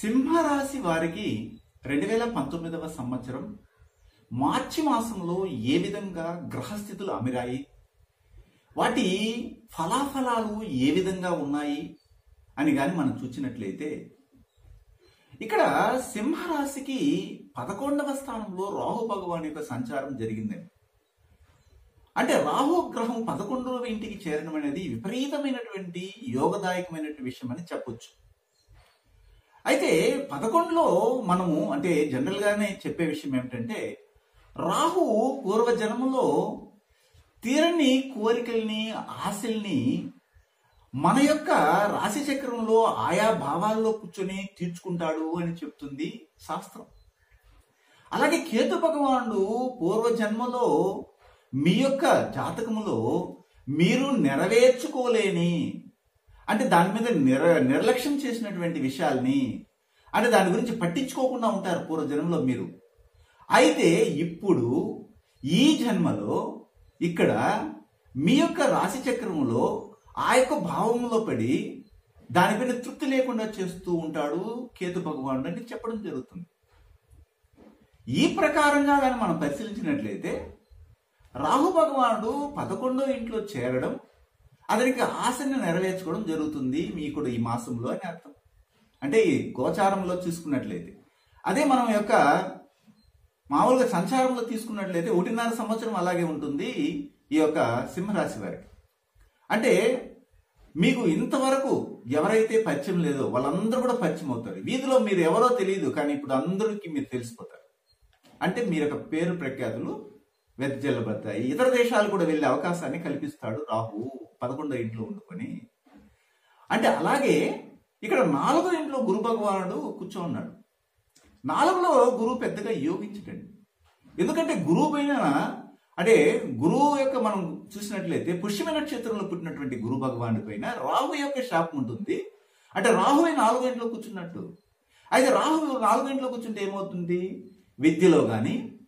సింహరాశి వారికి రెండు వేల పంతొమ్మిదవ సంవత్సరం మార్చి మాసంలో ఏ విధంగా గ్రహస్థితులు అమిరాయి? వాటి ఫలాఫలాలు ఏ విధంగా ఉన్నాయి? అని కానీ మనం చూసినట్లయితే ఇక్కడ సింహరాశికి పదకొండవ స్థానంలో రాహు భగవాన్ యొక్క సంచారం జరిగిందండి అంటే రాహు గ్రహం పదకొండవ ఇంటికి చేరడం అనేది విపరీతమైనటువంటి యోగదాయకమైనటువంటి విషయం అని చెప్పొచ్చు. అయితే పదకొండులో మనము అంటే జనరల్గానే చెప్పే విషయం ఏమిటంటే రాహు పూర్వ జన్మలో తీరని కోరికల్ని ఆశల్ని మన యొక్క రాశి చక్రంలో ఆయా భావాల్లో కూర్చొని తీర్చుకుంటాడు అని చెప్తుంది శాస్త్రం. అలాగే కేతు భగవానుడు పూర్వజన్మలో మీ యొక్క జాతకములో మీరు నెరవేర్చుకోలేని అంటే దాని మీద నిర నిర్లక్ష్యం చేసినటువంటి విషయాల్ని అంటే దాని గురించి పట్టించుకోకుండా ఉంటారు పూర్వ జన్మలో మీరు. అయితే ఇప్పుడు ఈ జన్మలో ఇక్కడ మీ యొక్క రాశి చక్రములో ఆ యొక్క భావంలో పడి దానిపైన తృప్తి లేకుండా చేస్తూ ఉంటాడు కేతు భగవానుడు అని చెప్పడం జరుగుతుంది. ఈ ప్రకారంగా కానీ మనం పరిశీలించినట్లయితే రాహు భగవానుడు పదకొండో ఇంట్లో చేరడం అతనికి ఆశని నెరవేర్చుకోవడం జరుగుతుంది మీకుడు ఈ మాసంలో అని అర్థం. అంటే ఈ గోచారంలో చూసుకున్నట్లయితే. అదే మనం యొక్క మామూలుగా సంచారంలో తీసుకున్నట్లయితే ఒకటిన్నర సంవత్సరం అలాగే ఉంటుంది ఈ యొక్క సింహరాశి వారికి. అంటే మీకు ఇంతవరకు ఎవరైతే పరిచయం లేదో వాళ్ళందరూ కూడా పరిచయం అవుతారు. వీధిలో మీరు ఎవరో తెలియదు కానీ ఇప్పుడు అందరికీ మీరు తెలిసిపోతారు. అంటే మీ యొక్క పేరు ప్రఖ్యాతులు వెదజల్లబడతాయి ఇతర దేశాలు కూడా వెళ్ళే అవకాశాన్ని కల్పిస్తాడు రాహు. పదకొండో ఇంట్లో ఉండుకొని అంటే అలాగే ఇక్కడ నాలుగో ఇంట్లో గురు భగవానుడు కూర్చో ఉన్నాడు. నాలుగులో గురువు పెద్దగా యోగించటండి ఎందుకంటే గురువు పైన అంటే గురువు యొక్క మనం చూసినట్లయితే పుష్యమ నక్షత్రంలో పుట్టినటువంటి గురు భగవానుడి పైన రాహు యొక్క శాపం ఉంటుంది. అంటే రాహు నాలుగో ఇంట్లో కూర్చున్నట్టు. అయితే రాహు నాలుగో ఇంట్లో కూర్చుంటే ఏమవుతుంది? విద్యలో కానీ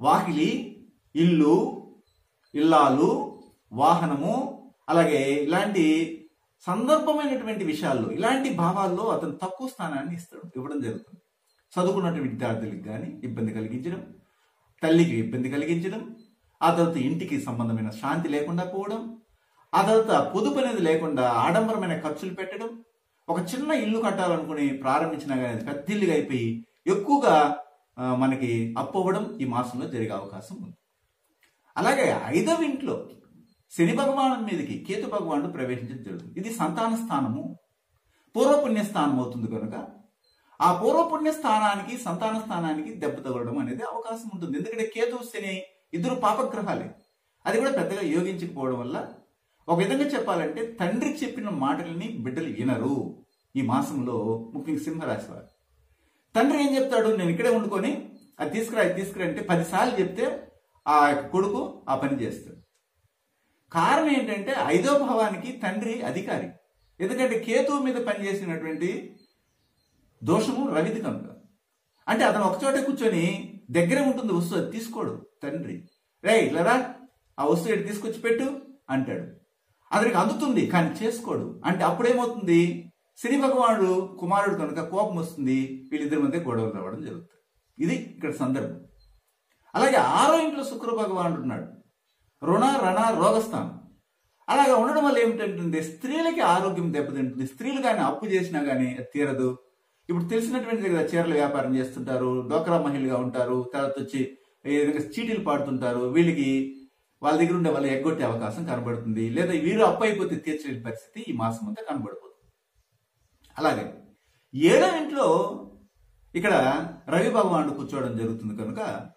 వాకిలి ఇల్లు ఇల్లాలు వాహనము అలాగే ఇలాంటి సందర్భమైనటువంటి విషయాల్లో ఇలాంటి భావాల్లో అతను తక్కువ స్థానాన్ని ఇస్తాడు ఇవ్వడం జరుగుతుంది. చదువుకున్నటువంటి విద్యార్థులకు కానీ ఇబ్బంది కలిగించడం తల్లికి ఇబ్బంది కలిగించడం ఆ తర్వాత ఇంటికి సంబంధమైన శాంతి లేకుండా పోవడం ఆ తర్వాత పొదుపు అనేది లేకుండా ఆడంబరమైన ఖర్చులు పెట్టడం ఒక చిన్న ఇల్లు కట్టాలనుకుని ప్రారంభించినా కానీ అది పెద్ద ఇల్లుగా అయిపోయి ఎక్కువగా మనకి అప్పు అవ్వడం ఈ మాసంలో జరిగే అవకాశం ఉంది. అలాగే ఐదవ ఇంట్లో శని భగవాను మీదకి కేతు భగవానుడు ప్రవేశించడం జరుగుతుంది. ఇది సంతాన స్థానము పూర్వపుణ్య స్థానం అవుతుంది కనుక ఆ పూర్వపుణ్య స్థానానికి సంతాన స్థానానికి దెబ్బ తగలడం అనేది అవకాశం ఉంటుంది. ఎందుకంటే కేతు శని ఇద్దరు పాపగ్రహాలే. అది కూడా పెద్దగా యోగించకపోవడం వల్ల ఒక విధంగా చెప్పాలంటే తండ్రి చెప్పిన మాటలని బిడ్డలు వినరు. ఈ మాసంలో ముఖ్యంగా సింహరాశి వారు. తండ్రి ఏం చెప్తాడు? నేను ఇక్కడే వండుకొని అది తీసుకురా అది తీసుకురా అంటే పదిసార్లు చెప్తే ఆ యొక్క కొడుకు ఆ పని చేస్తాడు. కారణం ఏంటంటే ఐదో భావానికి తండ్రి అధికారి. ఎందుకంటే కేతువు మీద పనిచేసినటువంటి దోషము రవిది కనుక. అంటే అతను ఒకచోట కూర్చొని దగ్గరే ఉంటుంది వస్తువు అది తీసుకోడు తండ్రి. రే ఇలారా ఆ వస్తువు ఇటు తీసుకొచ్చి పెట్టు అంటాడు. అతనికి అందుతుంది కానీ చేసుకోడు. అంటే అప్పుడేమవుతుంది? శని భగవానుడు కుమారుడు కనుక కోపం వస్తుంది వీళ్ళిద్దరి మధ్య గొడవలు రావడం జరుగుతుంది ఇది ఇక్కడ సందర్భం. అలాగే ఆరో ఇంట్లో శుక్ర భగవానుడు ఉన్నాడు. రుణ రణ రోగస్థానం. అలాగా ఉండడం వల్ల ఏమిటంటుంది స్త్రీలకి ఆరోగ్యం దెబ్బతింటుంది. స్త్రీలు కానీ అప్పు చేసినా కానీ అది తీరదు. ఇప్పుడు తెలిసినటువంటిది కదా చీరల వ్యాపారం చేస్తుంటారు డోక్రా మహిళగా ఉంటారు తర్వాత వచ్చి ఏదైనా చీటీలు పాడుతుంటారు వీళ్ళకి వాళ్ళ దగ్గర ఉండే వాళ్ళు ఎగ్గొట్టే అవకాశం కనబడుతుంది. లేదా వీరు అప్పు అయిపోతే తీర్చలేని పరిస్థితి ఈ మాసం అంతా కనబడుతుంది అలాగే. ఏడో ఇంట్లో ఇక్కడ రవి భగవానుడు కూర్చోవడం జరుగుతుంది కనుక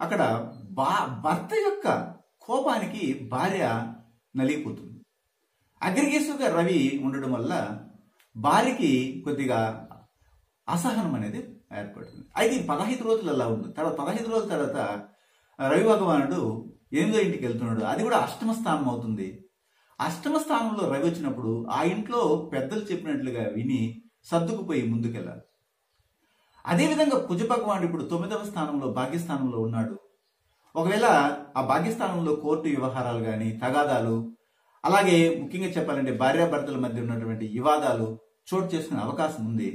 అక్కడ బా భర్త యొక్క కోపానికి భార్య నలిగిపోతుంది. అగ్రిగేసుగా రవి ఉండడం వల్ల భార్యకి కొద్దిగా అసహనం అనేది ఏర్పడుతుంది. అయితే ఈ పదహైదు రోజులు అలా ఉంది. తర్వాత పదహైదు రోజుల తర్వాత రవి భగవానుడు ఎనిమిదో ఇంటికి వెళ్తున్నాడు. అది కూడా అష్టమ స్థానం అవుతుంది. అష్టమ స్థానంలో రవి వచ్చినప్పుడు ఆ ఇంట్లో పెద్దలు చెప్పినట్లుగా విని సర్దుకుపోయి ముందుకెళ్ళాలి. అదేవిధంగా కుజ భగవానుడు ఇప్పుడు తొమ్మిదవ స్థానంలో భాగ్యస్థానంలో ఉన్నాడు. ఒకవేళ ఆ భాగ్యస్థానంలో కోర్టు వ్యవహారాలు కానీ తగాదాలు అలాగే ముఖ్యంగా చెప్పాలంటే భార్యాభర్తల మధ్య ఉన్నటువంటి వివాదాలు చోటు చేసుకునే అవకాశం ఉంది.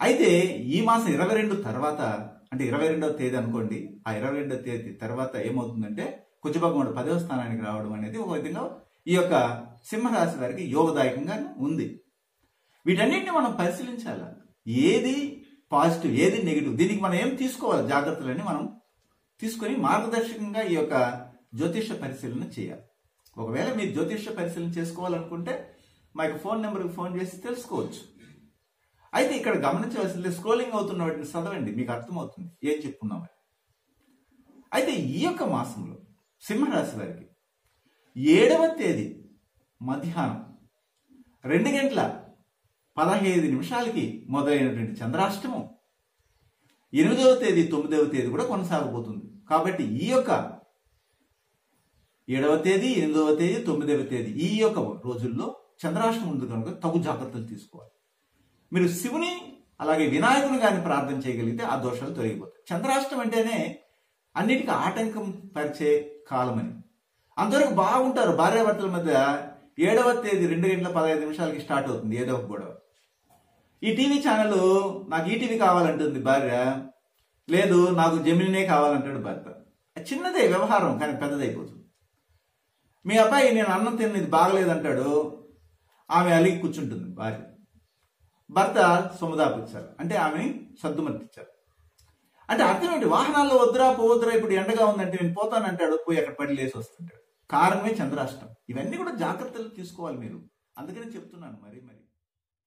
అయితే ఈ మాసం ఇరవై రెండు తర్వాత అంటే ఇరవై రెండవ తేదీ అనుకోండి ఆ ఇరవై రెండవ తేదీ తర్వాత ఏమవుతుందంటే కుజభగవానుడు పదవ స్థానానికి రావడం అనేది ఒక విధంగా ఈ యొక్క సింహరాశి వారికి యోగదాయకంగా ఉంది. వీటన్నిటిని మనం పరిశీలించాలి? ఏది పాజిటివ్ ఏది నెగిటివ్? దీనికి మనం ఏం తీసుకోవాలి? జాగ్రత్తలని మనం తీసుకొని మార్గదర్శకంగా ఈ యొక్క జ్యోతిష పరిశీలన చేయాలి. ఒకవేళ మీరు జ్యోతిష పరిశీలన చేసుకోవాలనుకుంటే మా యొక్క ఫోన్ నెంబర్కి ఫోన్ చేసి తెలుసుకోవచ్చు. అయితే ఇక్కడ గమనించవలసింది స్క్రోలింగ్ అవుతున్న వాటిని చదవండి మీకు అర్థమవుతుంది. ఏం చెప్పుకున్నామని. అయితే ఈ యొక్క మాసంలో సింహరాశి వారికి ఏడవ తేదీ మధ్యాహ్నం. రెండు గంటల పదహైదు నిమిషాలకి మొదలైనటువంటి చంద్రాష్టమం. ఎనిమిదవ తేదీ తొమ్మిదవ తేదీ కూడా కొనసాగబోతుంది. కాబట్టి ఈ యొక్క ఏడవ తేదీ ఎనిమిదవ తేదీ తొమ్మిదవ తేదీ ఈ యొక్క రోజుల్లో చంద్రాష్టమం ఉంది కనుక తగు జాగ్రత్తలు తీసుకోవాలి. మీరు శివుని అలాగే వినాయకుని కానీ ప్రార్థన చేయగలిగితే ఆ దోషాలు తొలగిపోతాయి. చంద్రాష్టం అంటేనే అన్నిటికీ ఆటంకం పరిచే కాలమని. అంతవరకు బాగుంటారు. భార్యాభర్తల మధ్య ఏడవ తేదీ రెండు గంటల పదహైదు నిమిషాలకి స్టార్ట్ అవుతుంది ఏదో ఒక గొడవ. ఈ టీవీ ఛానల్ నాకు ఈటీవీ కావాలంటుంది భార్య. లేదు నాకు జమినినే కావాలంటాడు భర్త. చిన్నదే వ్యవహారం కానీ పెద్దదైపోతుంది మీ అబ్బాయి నేను అన్నం తిన్నది బాగలేదంటాడు. ఆమె అలిగి కూర్చుంటుంది భార్య. భర్త సొమదాపిచ్చారు అంటే ఆమెని సర్దుమర్తిచ్చారు అంటే అర్థం ఏంటి? వాహనాల్లో వద్దురా పోవద్దురా ఇప్పుడు ఎండగా ఉందంటే నేను పోతానంటాడు. పోయి అక్కడ పడి లేసి వస్తుంటాడు. కారణమే చంద్రాష్టం. ఇవన్నీ కూడా జాగ్రత్తలు తీసుకోవాలి మీరు. అందుకనే చెప్తున్నాను మరి మరి.